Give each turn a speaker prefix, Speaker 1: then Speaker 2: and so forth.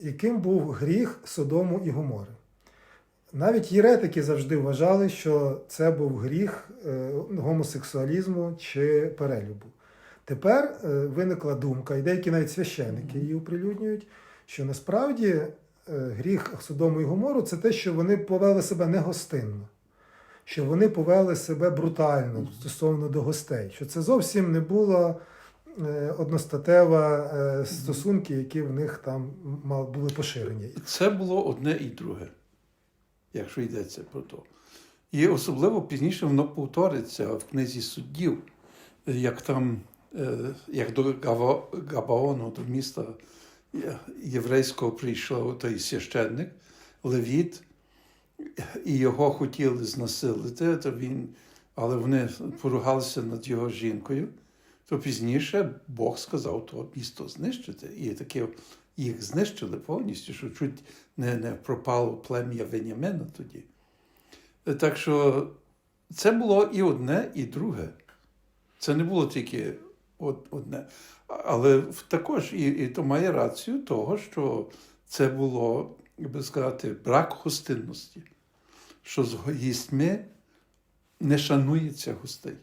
Speaker 1: яким був гріх Содому і Гомори. Навіть єретики завжди вважали, що це був гріх е, гомосексуалізму чи перелюбу. Тепер е, виникла думка, і деякі навіть священники її оприлюднюють, що насправді е, гріх Содому і Гомору це те, що вони повели себе негостинно, що вони повели себе брутально стосовно до гостей, що це зовсім не було одностатева е, стосунки, які в них там були поширені.
Speaker 2: Це було одне і друге, якщо йдеться про то. І особливо пізніше воно повториться в книзі суддів, як там, е, як до Габаону, до міста єврейського прийшов той священник, Левіт, і його хотіли знасилити, то він, але вони поругалися над його жінкою. То пізніше Бог сказав то місто знищити. І таке їх знищили повністю, що чуть не, не пропало плем'я Венямена тоді. Так що це було і одне, і друге. Це не було тільки одне. Але також і, і то має рацію того, що це було, як би сказати, брак гостинності, що з гістьми не шанується гостей.